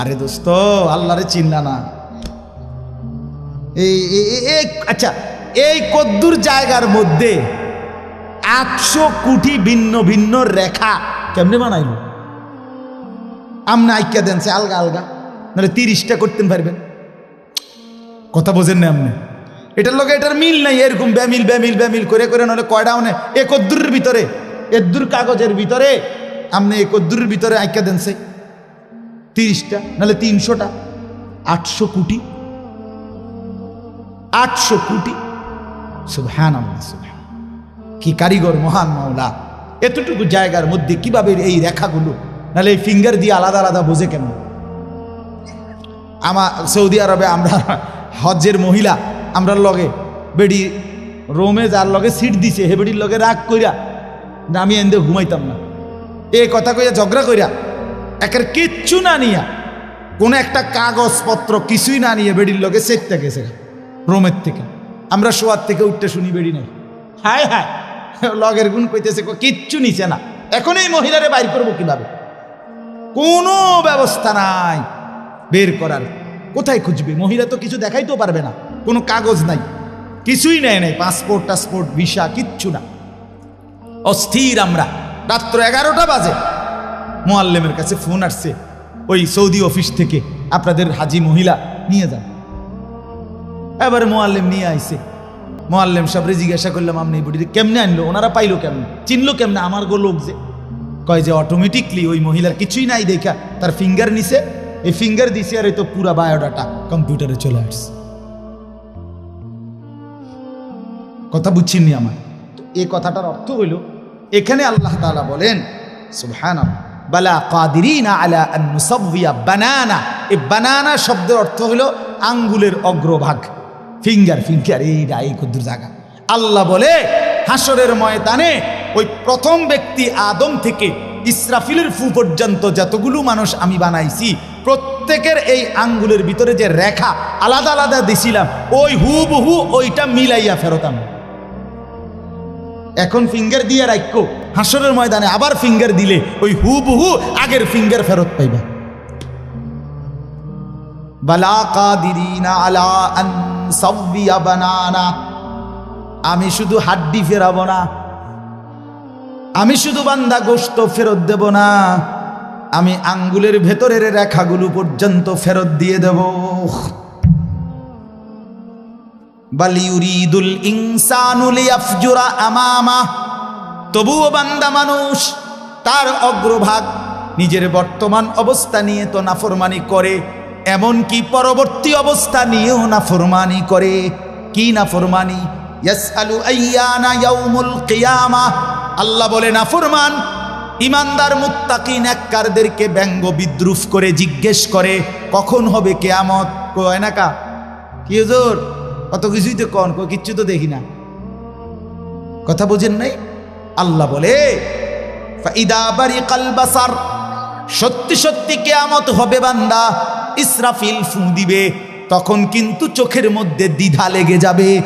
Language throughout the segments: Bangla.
আরে দোস্ত, আল্লাহরে চিনলা না। এই আচ্ছা এই কদ্দুর জায়গার মধ্যে আটশো কোটি ভিন্ন ভিন্ন রেখা কেমনে বানাইল? আমনে আইকা দেন, সে আলগা আলগা, নাহলে তিরিশটা করতেন পারবেন। কথা বোঝেন না আপনি এটার লগে এটার মিল নাই, এরকম ব্যামিল ব্যামিল ব্যামিল করে করে, নাহলে কয়টা মানে একদ্দুরের ভিতরে, এদ্দুর কাগজের ভিতরে আপনি একদ্দুরের ভিতরে আইকা দেন সে। তিরিশটা, নাহলে তিনশোটা, আটশো কোটি। আটশো কোটি। সুবহান কি কারিগর মহান মাওলা। এতটুকু জায়গার মধ্যে কীভাবে এই রেখাগুলো, নাহলে এই ফিঙ্গার দিয়ে আলাদা আলাদা বোঝে কেন আমার সৌদি আরবে আমরা হজ্জের মহিলা আমরা লগে বেডি রোমে যার লগে সিট দিছে, হে বেডির লগে রাগ কইরা না আমি এন্দে ঘুমাইতাম না। এ কথা কইয়া ঝগড়া কইরা একের কিচ্ছু না নিয়া, কোনো একটা কাগজপত্র কিছুই না নিয়ে বেডির লগে সেটটা গেছে রোমের থেকে। আমরা শোয়ার থেকে উঠতে শুনি বেডি নাই। হায় হায়, লগের গুণ কইতেছে কিচ্ছু নিছে না। এখন এই মহিলারে বাইর করব কীভাবে? কোনো ব্যবস্থা নাই বের করার। কোথায় খুঁজবে? মহিলা তো কিছু দেখাইতেও পারবে না। কোনো কাগজ নাই। কিছুই নেয় নাই। পাসপোর্ট, টাসপোর্ট, ভিসা, কিচ্ছু না। অস্থির আমরা। রাত্র এগারোটা বাজে। মোয়াল্লেমের কাছে ফোন আসছে। ওই সৌদি অফিস থেকে আপনাদের হাজি মহিলা নিয়ে যান। এবার মোয়াল্লেম নিয়ে আইছে। মোয়াল্লেম সাবরে জিজ্ঞাসা করলাম, আপনি এই বুড়িটি কেমনে আনলো? ওনারা পাইলো কেমনে? চিনলো কেমনে? আমার গো লোক যে। কয় যে অটোমেটিকলি ওই মহিলার কিছুই নাই দেখা। তার ফিঙ্গার নিছে। এই ফিঙ্গার দিছে আর এই তো পুরা বায়োডাটা কম্পিউটারে চলে আসছে। কথা বুঝছেননি আমার এই কথাটার অর্থ হইল, এখানে আল্লাহ তাআলা বলেন, সুবহানাল্লাহ। বালা কাদিরিনা আলা আন বানানা। এই বানানা শব্দের অর্থ হলো আঙ্গুলের অগ্রভাগ। ফিঙ্গার ফিঙ্গার এইটা এই কুদ্দুর জায়গা। আল্লাহ বলে, হাসরের ময়দানে ওই প্রথম ব্যক্তি আদম থেকে ইসরাফিলের ফু পর্যন্ত যতগুলো মানুষ আমি বানাইছি, প্রত্যেকের এই আঙ্গুলের ভিতরে যে রেখা আলাদা আলাদা দিছিলাম, ওই হু বহু ওইটা মিলাইয়া ফেরত আনব। এখন ফিঙ্গার দিয়ে রাখো হাসরের ময়দানে আবার ফিঙ্গার দিলে ওই হু বহু আগের ফিঙ্গার ফেরত পাইবা। আমি শুধু হাড্ডি ফেরাবো না। আমি শুধু বান্দা গোস্ত ফেরত দেব না। আমি আঙ্গুলের ভেতরের রেখাগুলো পর্যন্ত ফেরত দিয়ে দেব। বালিউরিদুল ইনসানুল ইয়াফজুরা আমামা। তবুও বান্দা মানুষ, তার অগ্রভাগ নিজের বর্তমান অবস্থা নিয়ে তো নাফরমানি করে, এমনকি পরবর্তী অবস্থা নিয়েও নাফরমানি করে। কি নাফরমানি? আল্লাহ বলে, নাফরমান, ইমানদার মুত্তাকিন এককারদেরকে ব্যঙ্গ বিদ্রুপ করে জিজ্ঞেস করে, কখন হবে কেয়ামত? কয় না কা? কি হুজুর? কত কিছুই তো কন কিচ্ছু তো দেখি না। কথা বোঝেন নাই? আল্লাহ বলে সত্যি সত্যি কেয়ামত হবে বান্দা, ইসরাফিল ফু দিবে, তখন কিন্তু চোখের মধ্যে দ্বিধা লেগে যাবে,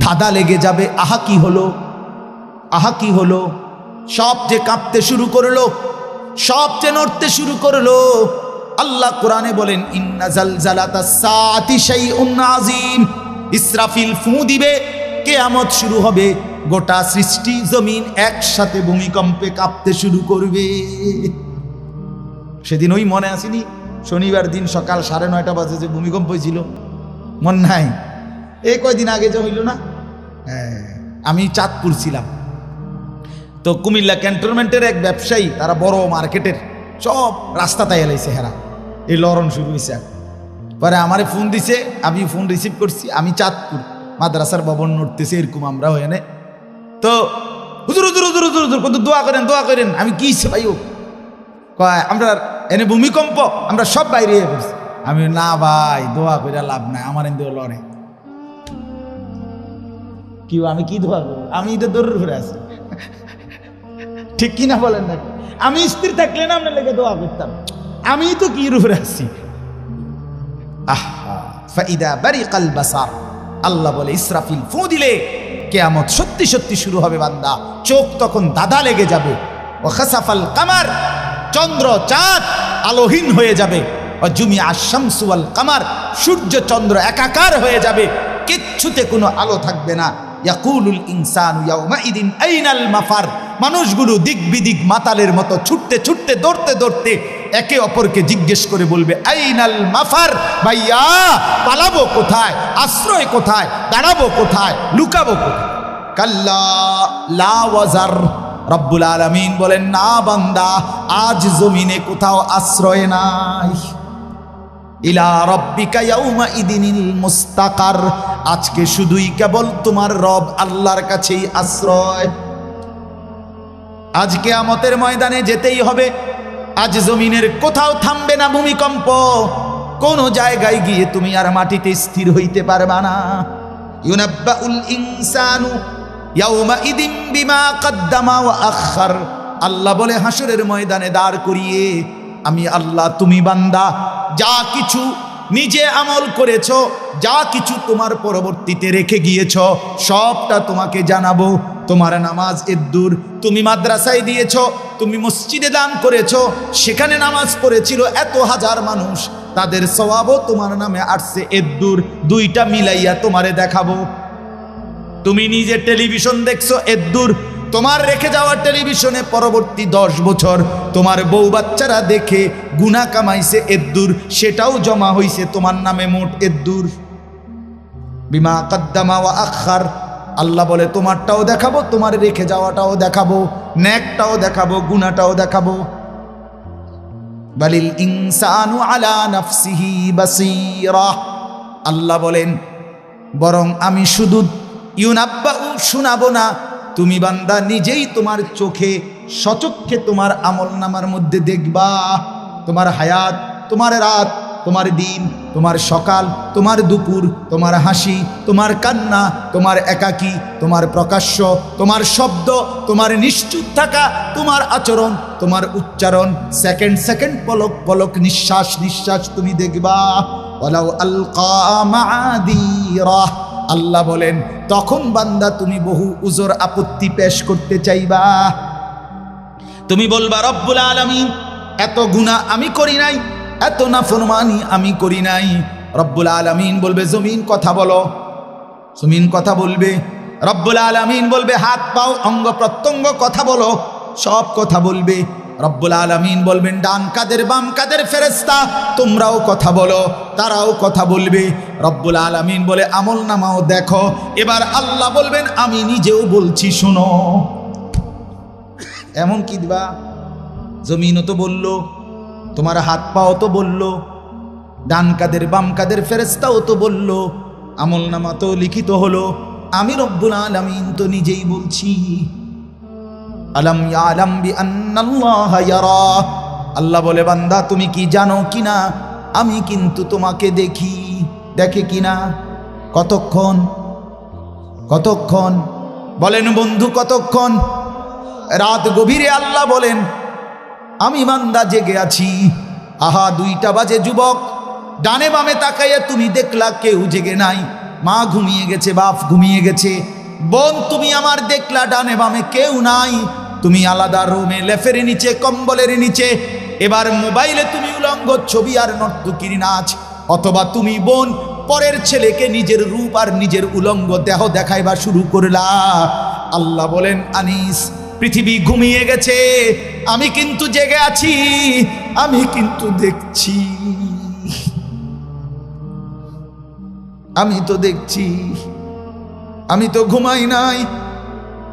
ধাঁধা লেগে যাবে। আহা কি হলো? আহা কি হলো? সব যে কাঁপতে শুরু করল, সব যে নড়তে শুরু করল, আল্লাহ কোরআনে বলেন, ইন্না জালজালাতা সাআতি শাইউন আযীম, ইসরাফিল ফু দিবে, কেয়ামত শুরু হবে। গোটা সৃষ্টি জমিন একসাথে ভূমিকম্পে কাঁপতে শুরু করবে। সেদিন ওই মনে আসেনি, শনিবার দিন সকাল সাড়ে নয়টা বাজে যে ভূমিকম্প হয়েছিল। মন নাই এই কয়দিন আগে যে হইল না? হ্যাঁ আমি চাঁদপুর ছিলাম। তো কুমিল্লা ক্যান্টনমেন্টের এক ব্যবসায়ী, তারা বড় মার্কেটের, সব রাস্তা তাই এলাইছে হেরা। এই লরণ শুরু হয়েছে পরে আমারে ফোন দিছে আমি ফোন রিসিভ করছি, আমি চাঁদপুর, মাদ্রাসার ভবন নড়তেছে, এরকম আমরা হয়ে তো হুজুর হুজুর হুজুর হুজুর হুজুর কত দোয়া করেন দোয়া করেন। আমি কি ভাই ও? কয়, আমরা এনে ভূমিকম্প, আমরা সব বাইরে পড়ছি। আমি না ভাই, দোয়া করে লাভ নাই, আমার এনে লড়ে। কি আমি কি দোয়া করব? আমি তো দৌড়ের ঘুরে আছি। ঠিক কি না বলেন না আমি স্থির থাকলে না আপনার লেগে দোয়া করতাম। আমি তো কি রূপে আছি? আহা, ফাইদা বারিকাল বাসার। আল্লাহ বলে, ইসরাফিল ফু দিলে কেয়ামত সত্যি সত্যি শুরু হবে, বান্দা। চোখ তখন দাদা লেগে যাবে। ও খাসাফাল কামার, চন্দ্র চাঁদ আলোহীন হয়ে যাবে। ও জুমি আশামসুয়াল কামার, সূর্য চন্দ্র একাকার হয়ে যাবে। কিচ্ছুতে কোনো আলো থাকবে না। ইয়াকুলুল ইনসানু আইনাল মাফার। মানুষগুলো দিক বিদিক মাতালের মতো ছুটতে ছুটতে, দৌড়তে দৌড়তে একে অপরকে জিজ্ঞেস করে বলবে, আইনাল মাফার, ভাইয়া, পালাবো কোথায়? আশ্রয় কোথায়? দাঁড়াবো কোথায়? লুকাবো কোথায়? কাল্লা, লা ওয়াজার। রব্বুল আলামিন বলেন, না বান্দা, আজ জমিনে কোথাও আশ্রয় নাই। ইলা রব্বিকা ইয়াউমা ইদিনিল মুস্তাকার। আজকে শুধুই কেবল তোমার রব আল্লাহর কাছেই আশ্রয়। আজকে আমতের ময়দানে যেতেই হবে। আজ জমিনের কোথাও থামবে না ভূমিকম্প। কোন জায়গায় গিয়ে তুমি আর মাটিতে স্থির হইতে পারবা না। ইউনাব্বাউল ইনসানু ইয়াউমা ইদিম বিমা কদ্দামা আখার আল্লাহ বলে হাসরের ময়দানে দাঁড় করিয়ে আমি আল্লাহ, তুমি বান্দা, যা কিছু নিজে আমল করেছ, যা কিছু তোমার পরবর্তীতে রেখে গিয়েছ, সবটা তোমাকে জানাব। তোমার নামাজ এদ্দুর তুমি মাদ্রাসায় দিয়েছ, তুমি মসজিদে দান করেছ, সেখানে নামাজ পড়েছিল এত হাজার মানুষ। তাদের স্বভাবও তোমার নামে আসছে এদ্দুর দুইটা মিলাইয়া তোমারে দেখাবো। তুমি নিজে টেলিভিশন দেখছ এদ্দুর তোমার রেখে যাওয়া টেলিভিশনে পরবর্তী দশ বছর তোমার বউ বাচ্চারা দেখে গুনা কামাইছে এদ্দুর সেটাও জমা হইছে তোমার নামে মোট এদ্দুর বিমা কদ্দামা ওয়া আখার আল্লাহ বলে, তোমারটাও দেখাবো, তোমার রেখে যাওয়াটাও দেখাবো, ন্যাকটাও দেখাবো গুনাটাও দেখাবো। বালিল ইনসানু আলা নাফসিহি বাসীরা। আল্লাহ বলেন, বরং আমি শুধু ইউনাব্বা শোনাবো না, তুমি বান্দা নিজেই তোমার চোখে সচক্ষে তোমার আমল নামার মধ্যে দেখবা। তোমার হায়াত, তোমার রাত তোমার দিন, তোমার সকাল, তোমার দুপুর, তোমার হাসি, তোমার কান্না, তোমার একাকী, তোমার প্রকাশ্য, তোমার শব্দ, তোমার নিশ্চুপ থাকা, তোমার আচরণ, তোমার উচ্চারণ। সেকেন্ড সেকেন্ড পলক পলক, নিঃশ্বাস নিঃশ্বাস তুমি দেখবা। ওয়ালাউ আলকা মাআদিরা। আল্লাহ বলেন, তখন বান্দা তুমি বহু উজোর আপত্তি পেশ করতে চাইবা। তুমি বলবা, রব্বুল আলমী এত গুণা আমি করি নাই। এত নাফরমানি আমি করি নাই। রব্বুল আলমিন বলবে, জমিন কথা বলো। জমিন কথা বলবে। রব্বুল আলমিন বলবে, হাত পাও, অঙ্গ প্রত্যঙ্গ কথা বলো। সব কথা বলবে। রব্বুল আলমিন বলবেন, ডান কাদের বাম কাদের ফেরেস্তা তোমরাও কথা বলো। তারাও কথা বলবে। রব্বুল আলমিন বলে, আমল নামাও দেখো। এবার আল্লাহ বলবেন, আমি নিজেও বলছি, শোনো। এমন কি দিবা? জমিনও তো বলল। তোমার হাত পাও তো বলল, ডান কাদের বাম কাদের ফেরেস্তাও তো বলল, আমল নামা তো লিখিত হলো, আমি রব্বুল আলমিন তো নিজেই বলছি। আলম আলম বি আল্লাহ বলে, বান্দা, তুমি কি জানো কিনা? আমি কিন্তু তোমাকে দেখি। দেখে কিনা? কতক্ষণ? কতক্ষণ? বলেন বন্ধু, কতক্ষণ? রাত গভীরে আল্লাহ বলেন আমি মান্দা জেগে আছি। আহা, দুইটা বাজে যুবক। ডানে বামে তাকাইয়া তুমি দেখলা কেউ জেগে নাই। মা ঘুমিয়ে গেছে, বাপ ঘুমিয়ে গেছে। বোন, তুমি আমার দেখলা ডানে বামে কেউ নাই। তুমি আলাদা রুমে, লেফের নিচে, কম্বলের নিচে। এবার মোবাইলে তুমি উলঙ্গ ছবি আর নর্তকির নাচ। অথবা তুমি বোন, পরের ছেলেকে নিজের রূপ আর নিজের উলঙ্গ দেহ দেখাইবা শুরু করলা। আল্লাহ বলেন, আনিস পৃথিবী ঘুমিয়ে গেছে। আমি কিন্তু জেগে আছি, আমি কিন্তু দেখছি। আমি তো দেখছি, আমি তো ঘুমাই নাই।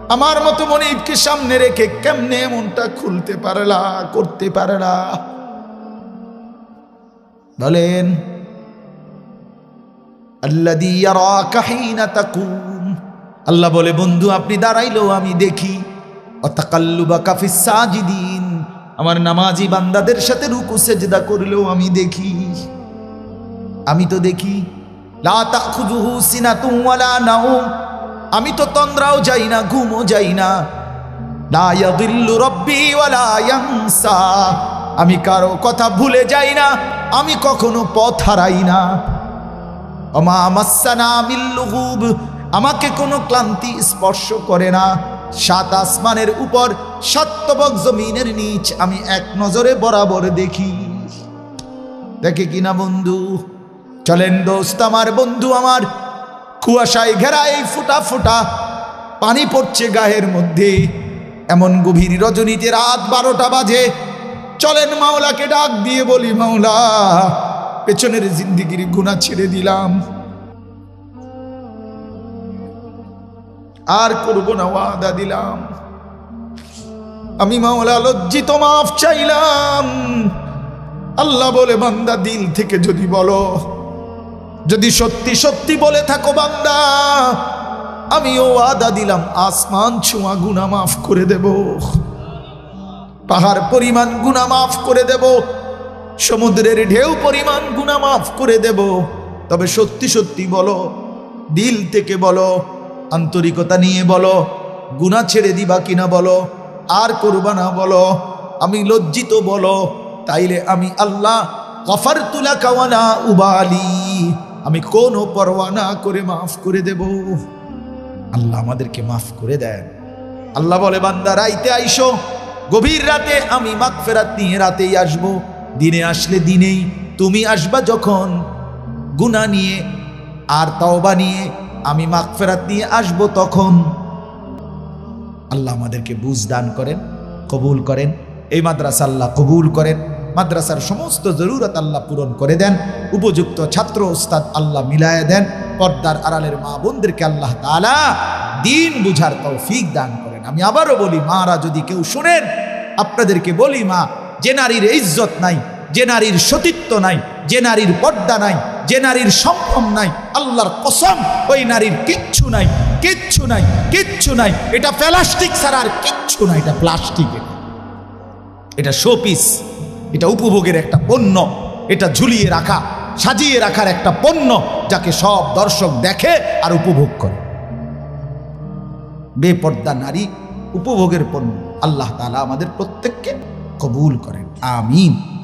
আমার মতো মনিবকে সামনে রেখে কেমনে মনটা খুলতে পারলা, করতে পারলা? বলেন আল্লাহ বলে, বন্ধু, আপনি দাঁড়াইলেও আমি দেখি। অতাকাল্লুবা কাফিস সাজিদিন। আমার নামাজি বান্দাদের সাথে রুকু, সেজদা করলেও আমি দেখি। আমি তো দেখি আমি তো তন্দ্রাও যাই না, ঘুমও যাই না। আমি কারও কথা ভুলে যাই না, আমি কখনো পথ হারাই না। আমাকে কোনো ক্লান্তি স্পর্শ করে না। সাত আসমানের উপর সত্যবক জমিনের নিচ আমি এক নজরে বরাবর দেখি। দেখে কিনা বন্ধু? চলেন দোস্ত, আমার বন্ধু, আমার কুয়াশায় ঘেরা এই ফুটা ফুটা পানি পড়ছে গায়ের মধ্যে। এমন গভীর রজনীতে রাত বারোটা বাজে। চলেন মাওলাকে ডাক দিয়ে বলি, মাওলা, পেছনের জিন্দিগির গুণা ছেড়ে দিলাম। আর করব না ওয়াদা দিলাম। আমি মাওলা, লজ্জিত মাফ চাইলাম। আল্লাহ বলে, বান্দা, দিল থেকে যদি বলো, যদি সত্যি সত্যি বলে থাকো বান্দা, আমিও আদা দিলাম, আসমান ছোঁয়া গুনা মাফ করে দেব। পাহাড় পরিমাণ গুনা মাফ করে দেব। সমুদ্রের ঢেউ পরিমাণ গুনা মাফ করে দেব। তবে সত্যি সত্যি বলো, দিল থেকে বলো আন্তরিকতা নিয়ে বলো গুনা ছেড়ে দিবা কিনা বলো, আর করবা না বলো, আমি লজ্জিত বলো, তাইলে আমি আল্লাহ কফার তুলা কাওয়ানা উবালি, আমি কোনো পরোয়া না করে মাফ করে দেব। আল্লাহ আমাদেরকে মাফ করে দেন। আল্লাহ বলে, বান্দা, রাইতে আইসো, গভীর রাতে আমি মাগফেরাত নিয়ে রাতেই আসব। দিনে আসলে দিনেই তুমি আসবা যখন গুনাহ নিয়ে আর তওবা নিয়ে আমি মাগফেরাত নিয়ে আসব তখন। আল্লাহ আমাদেরকে বুঝ দান করেন, কবুল করেন, এই মাদ্রাসা আল্লাহ কবুল করেন, মাদ্রাসার সমস্ত জরুরত আল্লাহ পূরণ করে দেন, উপযুক্ত ছাত্র ওস্তাদ আল্লাহ মিলায় দেন, পর্দার আড়ালের মা বোনদেরকে আল্লাহ তাআলা দিন বুঝার তৌফিক দান করেন। আমি আবারও বলি, মারা যদি কেউ শুনেন, আপনাদেরকে বলি মা, যে নারীর ইজ্জত নাই, যে নারীর সতীত্ব নাই, যে নারীর পর্দা নাই যে নারীর সম্ভব নাই, আল্লাহর কসম, ওই নারীর কিচ্ছু নাই কিচ্ছু নাই কিচ্ছু নাই। এটা প্লাস্টিক ছাড়া আর কিচ্ছু নাই, এটা প্লাস্টিক। এটা এটা শোপিস, এটা উপভোগের একটা পণ্য, এটা ঝুলিয়ে রাখা, সাজিয়ে রাখার একটা পণ্য যাকে সব দর্শক দেখে আর উপভোগ করে। বেপর্দা নারী উপভোগের পণ্য, আল্লাহ তাআলা আমাদের প্রত্যেককে কবুল করেন। আমিন।